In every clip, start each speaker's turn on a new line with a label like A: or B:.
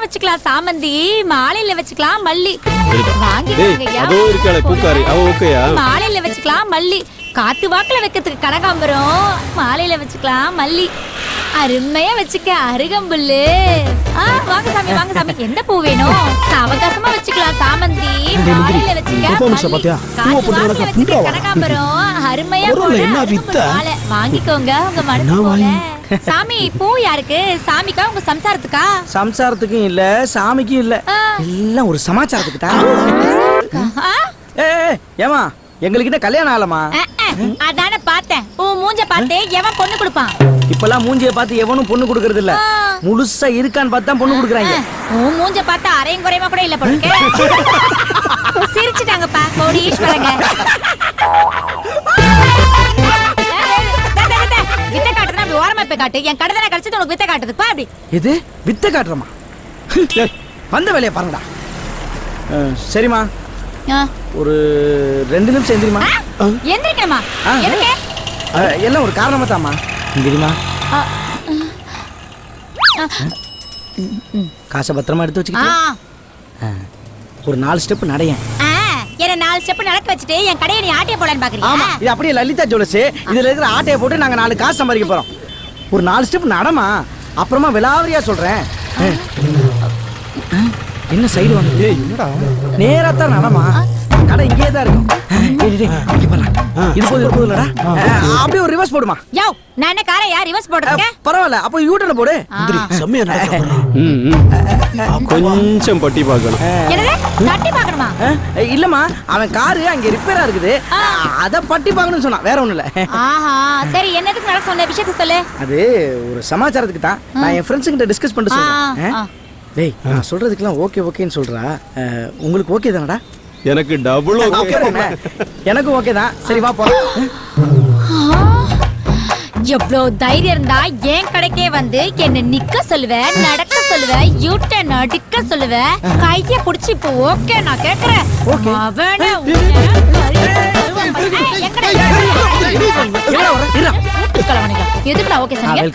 A: வச்சுக்கலாம் சாமந்தி மாலையில வச்சுக்கலாம் மல்லி.
B: அதோ இருக்காளே பூக்காரி. அவ ஓகேயா?
A: மாலையில வச்சுக்கலாம் மல்லி. காத்து வாக்குல வைக்கிறதுக்கு கனகாம்பரம் மாலையில வச்சுக்கலாம் மல்லி. அருமையா வச்சுக்க அருகம்புல்லு. ஆ வாங்க சாமி வாங்க சாமி. எந்த பூ வேணும்? அவகாசமா வச்சுக்கலாம் சாமந்தி. மாலையில வச்சுக்க? கனகாம்பரம் அருமையா. வாங்கிக்கோங்க உங்க மனசு சாமி பூ யாருக்கு? சாமிக்கா உங்க சம்சாரத்துக்கா?
C: சம்சாரத்துக்கும் இல்ல சாமிக்கும் இல்ல. எல்லாம் ஒரு சமாச்சாரத்துக்கு தான்? ஏ ஏமா எங்களுக்கு கல்யாணம் ஆகலமா?
A: அஹ், அதானே பார்த்தேன். உன் மூஞ்ச பார்த்து எவன் பொண்ணு கொடுப்பான்?
C: இப்பெல்லாம் மூஞ்சிய பார்த்து எவனும் பொண்ணு கொடுக்கறது இல்ல. முழுசா இருக்கான்னு பார்த்து தான் பொண்ணு கொடுக்குறாங்க.
A: உன் மூஞ்ச பார்த்தா அரையும் குறையுமா கூட இல்ல போல சிரிச்சுட்டாங்கப்பா கோடீஸ்வரங்க. வித்த போய் காட்டு என் கடை தானே கழிச்சது உனக்கு வித்த காட்டுதுப்பா அப்படி.
C: எது? வித்த காட்டுறமா? வந்த வேலையை பாருங்கடா. சரிம்மா. ஒரு ரெண்டு நிமிஷம் எந்திரிமா?
A: எந்திரிக்கணுமா?
C: எல்லாம் ஒரு காரணமா தாம்மா. எந்திரிமா
A: ஆ.
C: காசை பத்திரமா எடுத்து
A: ஆ.
C: வச்சுக்கிட்டு ஒரு நாலு ஸ்டெப் நடையேன்.
A: என்ன நாலு ஸ்டெப் நடக்க வச்சுட்டு என் கடையை நீ ஆட்டிய போலான்னு
C: ஆமா
A: பாக்குறீங்க
C: இது அப்படியே லலிதா ஜுவல்லர்ஸ். இதுல இருக்கிற ஆட்டையை போட்டு நாங்க நாலு காசு சம்பாதிக்க போறோம். ஒரு நாலு ஸ்டெப் நடமா? அப்புறமா விலாவரியா சொல்றேன். என்ன சைடு
D: என்னடா?
C: நேரா தான் நடமா கடை இங்கே தான் இருக்கும். இது போது இது போது இல்லடா அப்படியே ஒரு ரிவர்ஸ் போடுமா?
A: யோ நான் என்ன காரை யார் ரிவர்ஸ்
C: அஹ், பரவாயில்ல. அப்போ யூட்டர்ல போடு.
D: முந்திரி செம்மையா நடக்க.
B: கொஞ்சம் பட்டி பார்க்கணும்.
A: என்னது? தட்டி பார்க்கணுமா
C: இல்லம்மா அவன் காரு அங்க ரிப்பேரா இருக்குது. அத பட்டி பார்க்கணும்னு சொன்னான். வேற ஒண்ணும் இல்ல
A: ஆஹா சரி என்னதுக்கு நடக்க சொன்ன விஷயத்த சொல்லு.
C: அது ஒரு சமாச்சாரத்துக்கு தான். நான் என் ஃப்ரெண்ட்ஸ் கிட்ட டிஸ்கஸ் பண்ணிட்டு சொல்றேன்? டேய் நான் சொல்றதுக்கெல்லாம் ஓகே ஓகேன்னு சொல்றா. உங்களுக்கு ஓகே தானடா?
B: எனக்கு டபுள்
C: ஓகே தானே? எனக்கும் ஓகே தான். சரி வா போலாம்.
A: எவ்வளவு தைரியம் இருந்தா என் கடைக்கே வந்து என்ன நிக்க சொல்லுவ நடக்க சொல்லுவ யூட்டன் அடிக்க சொல்லுவ கைய புடிச்சு இப்போ ஓகே நான் கேக்குறேன். அவன. எதுக்குடா ஓகே சொன்னீங்க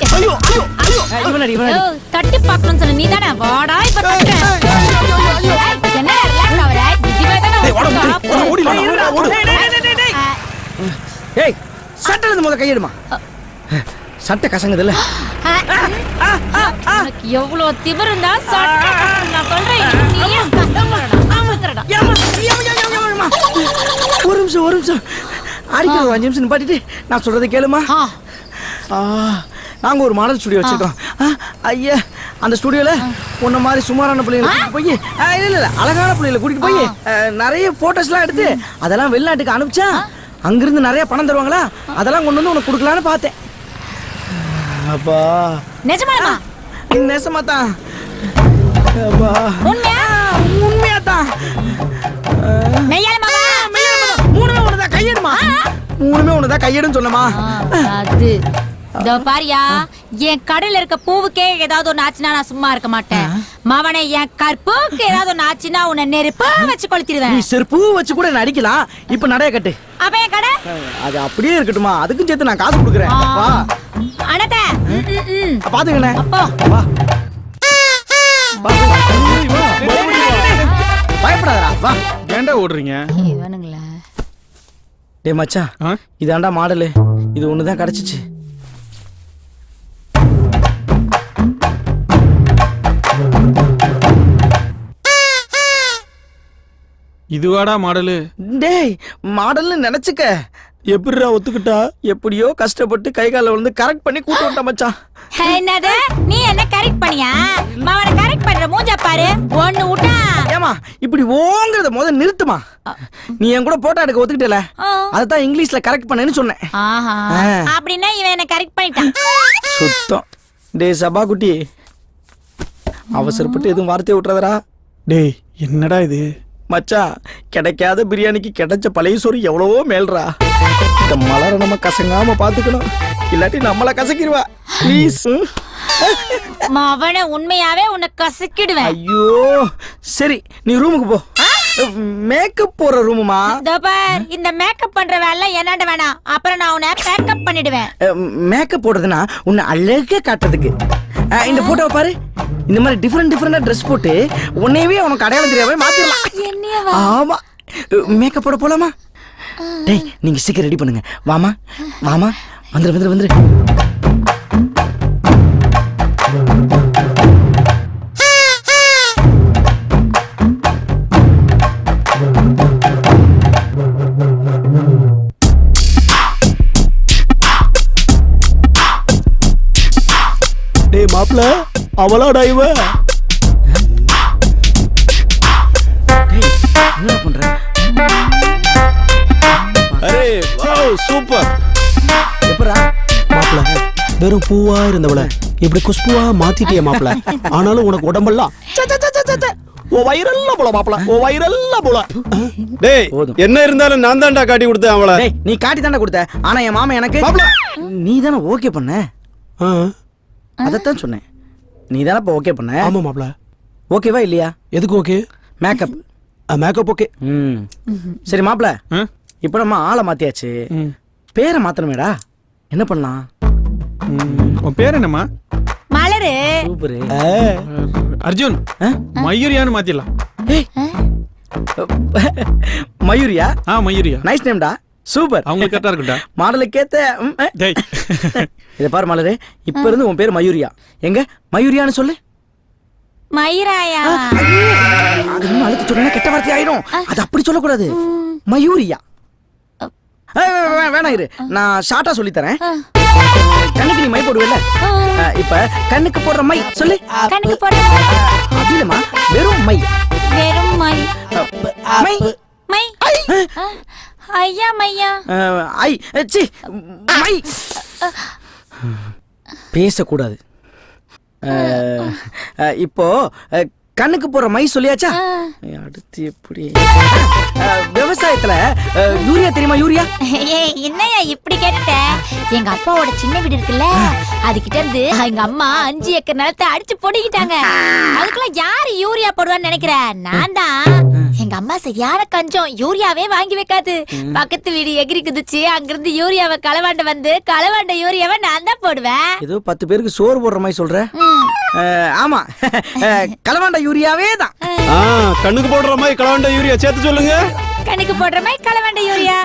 A: யோ, தட்டி பார்க்கணும்னு சொன்ன வாடா இப்ப என்ன ரிலாக்ஸ் ஆவற இதுவே தானே
D: வாடா, ஓடு.
C: டேய், டேய். ஏய் சட்டை இருந்து முத கையெடுமா சட்டை கசங்குது இல்ல
A: எவ்வளவு திமிரு இருந்தா சட்டை நான் சொல்றேன்
C: ஒரு நிமிஷம் ஒரு நிமிஷம். அடிக்கிற ஒரு அஞ்சு நிமிஷம் நிப்பாட்டிட்டு நான் சொல்றதை கேளுமா? நாங்க ஒரு மாடல் ஸ்டுடியோ வச்சிருக்கோம். ஐயா அந்த ஸ்டுடியோல உன்ன மாதிரி சுமாரான பிள்ளைங்களை போய் ஆ, இல்ல இல்ல இல்ல, அழகான பிள்ளைகளை கூட்டிட்டு போய் நிறைய போட்டோஸ்லாம் எடுத்து அதெல்லாம் வெளிநாட்டுக்கு அனுப்பிச்சா அங்கிருந்து நிறைய பணம் தருவாங்களா? அதெல்லாம் கொண்டு வந்து உனக்கு கொடுக்கலான்னு பார்த்தேன். அப்பா.
A: நிஜமாலுமா?
C: நெசமா தான் அப்பா.
A: உண்மையா?
C: உண்மையா தான்
A: மெய்யாலுமாவா
C: மூணுமே ஒண்ணுதான் கையெடுமா? மூணுமே ஒண்ணுதான் கையெடுன்னு சொன்னமா
A: அது. இதோ பாரியா என் கடையில இருக்க பூவுக்கே ஏதாவது ஒண்ணு ஆச்சுன்னா நான் சும்மா இருக்க மாட்டேன். மவனே என் கற்புக்கு ஏதாவது ஒண்ணு ஆச்சுன்னா உன்னை நெருப்பு வச்சு
C: நீ
A: கொளுத்திடுவேன்
C: செருப்பு வச்சு கூட நடிக்கலாம் இப்ப நடைய கட்டு.
A: அப்ப என் கடை?
C: அது அப்படியே இருக்கட்டுமா அதுக்கும் சேர்த்து நான் காசு கொடுக்குறேன். பாத்துக்கண்ணே.
A: அப்போ.
C: வா. பயப்படாதடா. வா.
D: ஏன்டா ஓடுறீங்க?
A: இவனுங்களா
C: டேய் மச்சான்? இதாண்டா மாடலு. இது ஒண்ணுதான் கிடைச்சிச்சு.
D: இதுவாடா மாடலு.
C: டேய் மாடல்னு நினைச்சுக்க. எப்படிடா ஒத்துக்கிட்டா? எப்படியோ கஷ்டப்பட்டு கை கால வந்து கரெக்ட் பண்ணி கூட்டு விட்டா மச்சான்.
A: என்னது? நீ என்ன கரெக்ட் பண்ணியா? மவனை கரெக்ட் பண்ற மூஞ்ச பாரு. ஒண்ணு விட்டா.
C: ஏமா இப்படி ஓங்கறத முத நிறுத்துமா? நீ என் கூட போட்டோ எடுக்க ஒத்துக்கிட்டல. அதான் இங்கிலீஷ்ல கரெக்ட் பண்ணேன்னு சொன்னேன்.
A: அப்படின்னா இவன் என்ன கரெக்ட் பண்ணிட்டான்.
C: சுத்தம். டேய் சபா குட்டி அவசரப்பட்டு எதுவும் வார்த்தையை விட்டுறதடா.
D: டேய் என்னடா இது?
C: மச்சான் கிடைக்காத பிரியாணிக்கு கிடைச்ச பழைய சோறு எவ்வளவோ மேல்றா. இந்த மலரை நம்ம கசங்காம பாத்துக்கணும். இல்லாட்டி நம்மள கசக்கிடுவா. ப்ளீஸ்
A: மவனை உண்மையாவே உன்னை கசக்கிடுவேன்.
C: ஐயோ சரி நீ ரூமுக்கு போ. மேக்கப் போற ரூமுமா
A: இதோ பார் இந்த மேக்கப் பண்ற வேலை என்னாண்ட வேணாம். அப்புறம் நான் உன்னை பேக்கப் பண்ணிடுவேன்.
C: மேக்கப் போடுறதுன்னா உன்னை அழகா காட்டுறதுக்கு. இந்த போட்டோவை பாரு. இந்த மாதிரி டிஃப்ரெண்ட் டிஃப்ரெண்டா ட்ரெஸ் போட்டு உன்னையவே உனக்கு அடையாளம் தெரியாம மாத்திரலாம். ஆமா. மேக்கப் போட போலாமா? டேய் நீங்க சீக்கிரம் ரெடி பண்ணுங்க. வாமா. வாமா. வந்துரு வந்துரு வந்துரு.
D: அவளாடா இவ
B: அரே வாவ் சூப்பர்.
C: எப்பரா
D: மாப்பிள வெறும் பூவா இருந்தவள இப்படி குஷ்புவா மாத்திட்டிய மாப்பிள. ஆனாலும் உனக்கு உடம்பெல்லாம். ஓ வயிறெல்லாம் போல மாப்பிள ஓ வயிறெல்லாம் போல.
B: டேய். என்ன இருந்தாலும் நான் தான்டா காட்டி கொடுத்தேன் அவளை.
C: டேய் நீ காட்டி தானே கொடுத்த. ஆனா என் மாமா எனக்கு நீ தானே ஓகே பண்ண? அதைத்தான் சொன்னேன். நீ தானே இப்போ ஓகே பண்ண?
D: ஆமா மாப்பிள
C: ஓகேவா இல்லையா?
D: எதுக்கு ஓகே
C: மேக்கப்
D: மேக்கப் ஓகே
C: ம். சரி மாப்பிள
D: ஆ?
C: இப்போ நம்ம ஆளை மாத்தியாச்சு. பேரை மாத்தணுமேடா. என்ன பண்ணலாம்?
D: உன் பேர் என்னம்மா?
A: மலரு.
C: சூப்பரு.
D: அர்ஜுன்
C: ஆ?
D: மயூரியான்னு மாத்திடலாம்.
C: மயூரியா?
D: ஆ மயூரியா.
C: நைஸ் நேம்டா சூப்பர்.
D: அவங்களுக்கு கரெக்டா இருக்கும்டா
C: மாடலுக்கேத்த.
D: டேய்.
C: இதை பாரு மலரு இப்ப இருந்து உன் பேர் மயூரியா. எங்க? மயூரியான்னு சொல்லு.
A: மயிராயா?
C: அது இன்னும் அழுத்தி சொன்னா கெட்ட வார்த்தை ஆயிரும். அது அப்படி சொல்லக்கூடாது. மயூரியா. வேணாம் இரு. நான் ஷார்ட்டா சொல்லி தரேன் கண்ணுக்கு நீ மை போடுவல இப்ப கண்ணுக்கு போடுற மை சொல்லு.
A: கணக்கு போட
C: அப்படி இல்லம்மா வெறும் மை.
A: வெறும் மை.
C: மை.
A: மை. ஐயா மையா.
C: ஐ சி மை. பேசக்கூடாது. இப்போ கண்ணுக்கு போற மை சொல்லியாச்சா? அடுத்து எப்படி? விவசாயத்துல யூரியா தெரியுமா யூரியா?
A: ஏய் என்னய்யா இப்படி கேட்டுட்ட? எங்க அப்பாவோட சின்ன வீடு இருக்குல்ல அதுகிட்ட இருந்து எங்க அம்மா அஞ்சு ஏக்கர் நிலத்தை அடிச்சு பொடிக்கிட்டாங்க. அதுக்கெல்லாம் யாரு யூரியா போடுவான்னு நினைக்கிற? நான் தான் எங்க அம்மா சரியான கஞ்சம்? யூரியாவே வாங்கி வைக்காது. பக்கத்து வீடு எகிரி குதிச்சு அங்கிருந்து யூரியாவை களவாண்ட வந்து களவாண்ட யூரியாவை நான் தான் போடுவேன்.
C: ஏதோ பத்து பேருக்கு சோறு போடுற மாதிரி சொல்ற? ஆமா. களவாண்ட யூரியாவே தான்.
B: கண்ணுக்கு போடுற மாதிரி கலவண்ட யூரியா சேர்த்து சொல்லுங்க.
A: கணக்கு போடுற மாதிரி களவாண்ட யூரியா.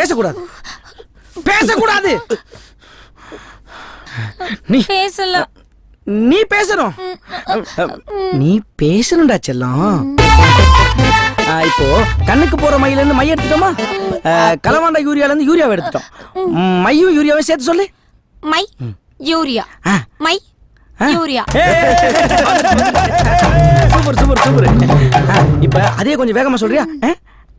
C: பேசக்கூடாது. பேசக்கூடாது. நீ
A: பேசலாம்
C: நீ பேசணும் நீ பேசணும்டா செல்லம் இப்போ கண்ணுக்கு போற மையில இருந்து மை எடுத்துட்டோமா கலவாண்ட யூரியால இருந்து யூரியாவை எடுத்துட்டோம் மையும் யூரியாவை சேர்த்து சொல்லு
A: மை யூரியா
C: ஆ.
A: மை யூரியா
C: சூப்பர் சூப்பர் சூப்பர் இப்ப அதே கொஞ்சம் வேகமா சொல்றியா?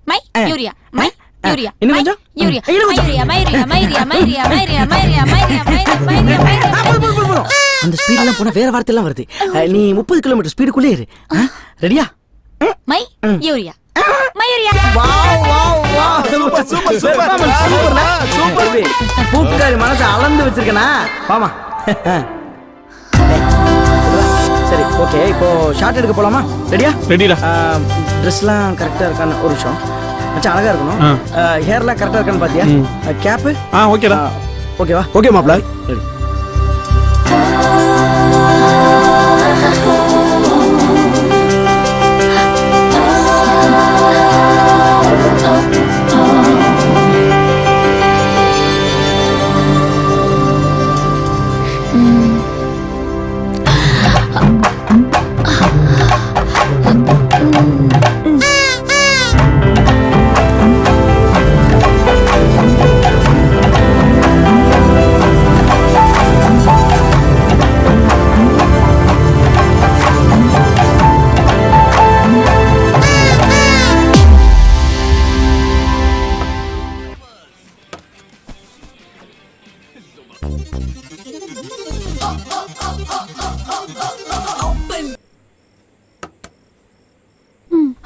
A: மை யூரியா மை யூரியா.
C: இன்னும்
A: மை,
C: கொஞ்சம்?
A: யூரியா.
C: இன்னும் கொஞ்சம்?
A: மைரியா மைரியா மைரியா மைரியா மைரியா மைரியா மைரியா மைரியா மைரியா மைரியா.
C: ஆ, போதும், போதும், போதும், போதும். அந்த ஸ்பீட்லாம் போனா வேற வார்த்தை எல்லாம் வருது நீ முப்பது கிலோமீட்டர் ஸ்பீடுக்குள்ளே இரு. ரெடியா
A: my. Urea. Mayuria
C: super super super super. பூக்காரி மனசு அளந்து வச்சிருக்கனா? வாமா. சரி ஓகே இப்போ ஷார்ட் எடுக்க போலாமா? ரெடியா
D: ரெடிடா
C: ட்ரெஸ்லாம் கரெக்டாக இருக்கான்னு ஒரு நிமிஷம். மச்சான் அழகா இருக்கணும். ஹேர்லாம் கரெக்டாக இருக்கான்னு பாத்தியா? கேப்பு
D: ஆ ஓகேடா
C: ஓகேவா
D: ஓகே மாப்பிள
C: ready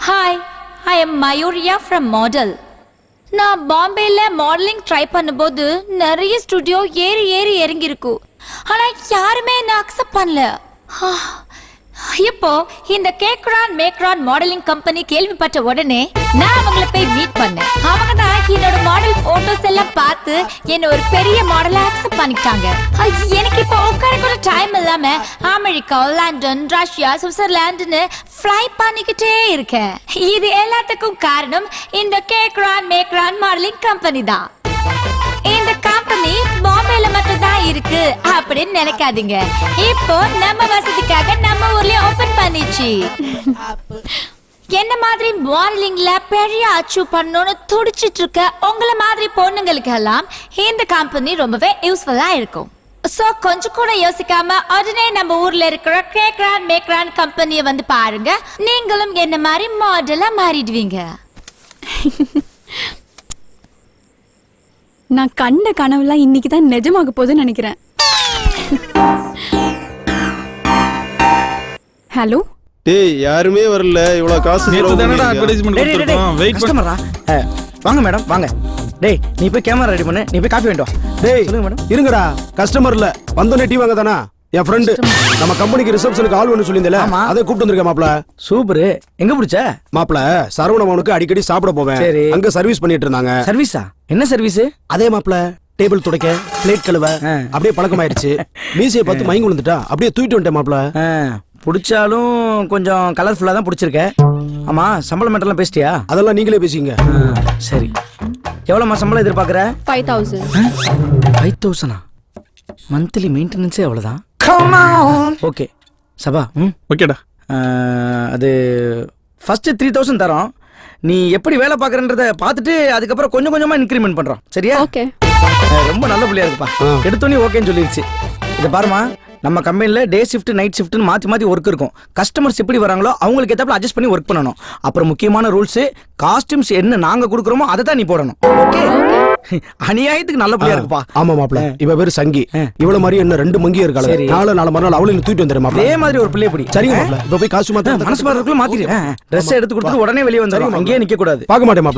A: hi I am Mayuria from model நான் பாம்பேல மாடலிங் ட்ரை பண்ணும்போது நிறைய ஸ்டுடியோ ஏறி ஏறி இறங்கி இருக்கு ஆனா யாருமே என்ன அக்செப்ட் பண்ணல. இப்போ இந்த கேக்ரான் மேக்ரான் மாடலிங் கம்பெனி கேள்விப்பட்ட உடனே நான் அவங்கள போய் மீட் பண்ணேன். அவங்க தான் என்னோட மாடல் போட்டோஸ் எல்லாம் பார்த்து என்ன ஒரு பெரிய மாடலா அக்செப்ட் பண்ணிட்டாங்க எனக்கு இப்போ உட்கார கூட டைம் இல்லாம அமெரிக்கா லண்டன் ரஷ்யா சுவிட்சர்லாந்துன்னு ஃப்ளை பண்ணிக்கிட்டே இருக்கேன். இது எல்லாத்துக்கும் காரணம் இந்த கேக்ரான் மேக்ரான் மாடலிங் கம்பெனி தான். இந்த கம்பெனி பாம்பேல மட்டும் தான் இருக்கு அப்படின்னு நினைக்காதீங்க. இப்போ நம்ம வசதிக்காக நம்ம ஊர்லயே ஓபன் பண்ணிச்சு. என்ன மாதிரி மாடலிங்ல பெரிய அச்சீவ் பண்ணணும்னு துடிச்சிட்டு இருக்க உங்கள மாதிரி பொண்ணுங்களுக்கு எல்லாம் இந்த கம்பெனி ரொம்பவே யூஸ்ஃபுல்லா இருக்கும். சோ கொஞ்சம் கூட யோசிக்காம உடனே நம்ம ஊர்ல இருக்கிற கேக்ரான் மேக்ரான் கம்பெனியை வந்து பாருங்க. நீங்களும் என்ன மாதிரி மாடலா மாறிடுவீங்க.
E: நான் கண்ட கனவுலாம் இன்னைக்கு தான் நிஜமாக போகுதுன்னு நினைக்கிறேன். ஹலோ?
B: டேய் யாருமே வரல. இவ்வளவு காசு செலவு
F: நேத்து தானடா
C: டேய்,
F: கொடுத்துருக்கோம். வெயிட்?
C: அஹ், வாங்க மேடம் வாங்க. டேய் நீ போய் கேமரா ரெடி பண்ணு. நீ போய் காஃபி வேண்டாம்
D: டேய்
C: சொல்லுங்க மேடம்
D: இருங்கடா. கஸ்டமர் இல்ல. வந்தோடனே டீ வாங்க தானா? என் ஃப்ரெண்டு நம்ம கம்பெனிக்கு ரிசப்ஷனுக்கு ஆள் ஒன்று சொல்லியிருந்தல. அதை கூப்பிட்டு வந்திருக்கேன் மாப்ள
C: சூப்பர். எங்க பிடிச்ச?
D: மாப்ள சரவணபவனுக்கு அடிக்கடி சாப்பிட போவேன்.
C: சரி.
D: அங்க சர்வீஸ் பண்ணிட்டு இருந்தாங்க.
C: சர்வீஸா என்ன சர்வீஸ்
D: அதே மாப்ள டேபிள் துடைக்க பிளேட் கழுவ
C: ஆ.
D: அப்படியே பழக்கமாயிருச்சு மீசையை பார்த்து மயங்கி விழுந்துட்டா அப்படியே தூக்கிட்டு வந்துட்டேன் மாப்ள
C: பிடிச்சாலும் கொஞ்சம் கலர்ஃபுல்லா தான் பிடிச்சிருக்க. ஆமா சம்பளம் மட்டும் பேசிட்டியா?
D: அதெல்லாம் நீங்களே பேசிங்க
C: ஆ, சரி. எவ்வளோம்மா சம்பளம் எதிர்பார்க்குற?
E: ஃபைவ் தௌசண்ட்
C: ஃபைவ் தௌசண்டா மந்த்லி மெயின்டெனன்ஸே அவ்வளோதான் ஓகே சபா ம்?
F: ஓகேடா
C: அது ஃபர்ஸ்ட் த்ரீ தௌசண்ட் தரோம். நீ எப்படி வேலை பார்க்குறன்றத பார்த்துட்டு அதுக்கப்புறம் கொஞ்சம் கொஞ்சமாக இன்க்ரிமெண்ட் பண்ணுறோம் சரியா?
E: ஓகே
C: ரொம்ப நல்ல பிள்ளையா இருக்குப்பா. எடுத்தோன்னே ஓகேன்னு சொல்லிருச்சு. இதை பாருமா நம்ம கம்பெனியில் டே ஷிஃப்ட் நைட் ஷிஃப்ட்னு மாற்றி மாற்றி ஒர்க் இருக்கும். கஸ்டமர்ஸ் எப்படி வராங்களோ அவங்களுக்கு ஏற்றாப்புல அட்ஜஸ்ட் பண்ணி ஒர்க் பண்ணணும். அப்புறம் முக்கியமான ரூல்ஸ் காஸ்டியூம்ஸ் என்ன நாங்கள் கொடுக்குறோமோ அதை தான் நீ போடணும். ஓகே அநியாயத்துக்கு நல்ல பிள்ளையா இருக்குப்பா.
D: ஆமா மாப்ள இவ பேரு சங்கி. இவ்வளவு மாதிரி என்ன ரெண்டு மங்கி இருக்காள. நாளை நாளை மறுநாள் அவளையும் தூக்கிட்டு வந்துடுறேன் மாப்ள
C: அதே மாதிரி ஒரு பிள்ளைய பிடி.
D: சரிங்க மாப்ள இப்ப போய் காசு மாத்த
C: மனசு மாறதுக்குள்ள மாத்திடு ட்ரெஸ் எடுத்து கொடுத்துட்டு உடனே வெளியே வந்துடும் அங்கேயே நிக்க கூடாது
D: பார்க்க மாட்டேன் மாப்ள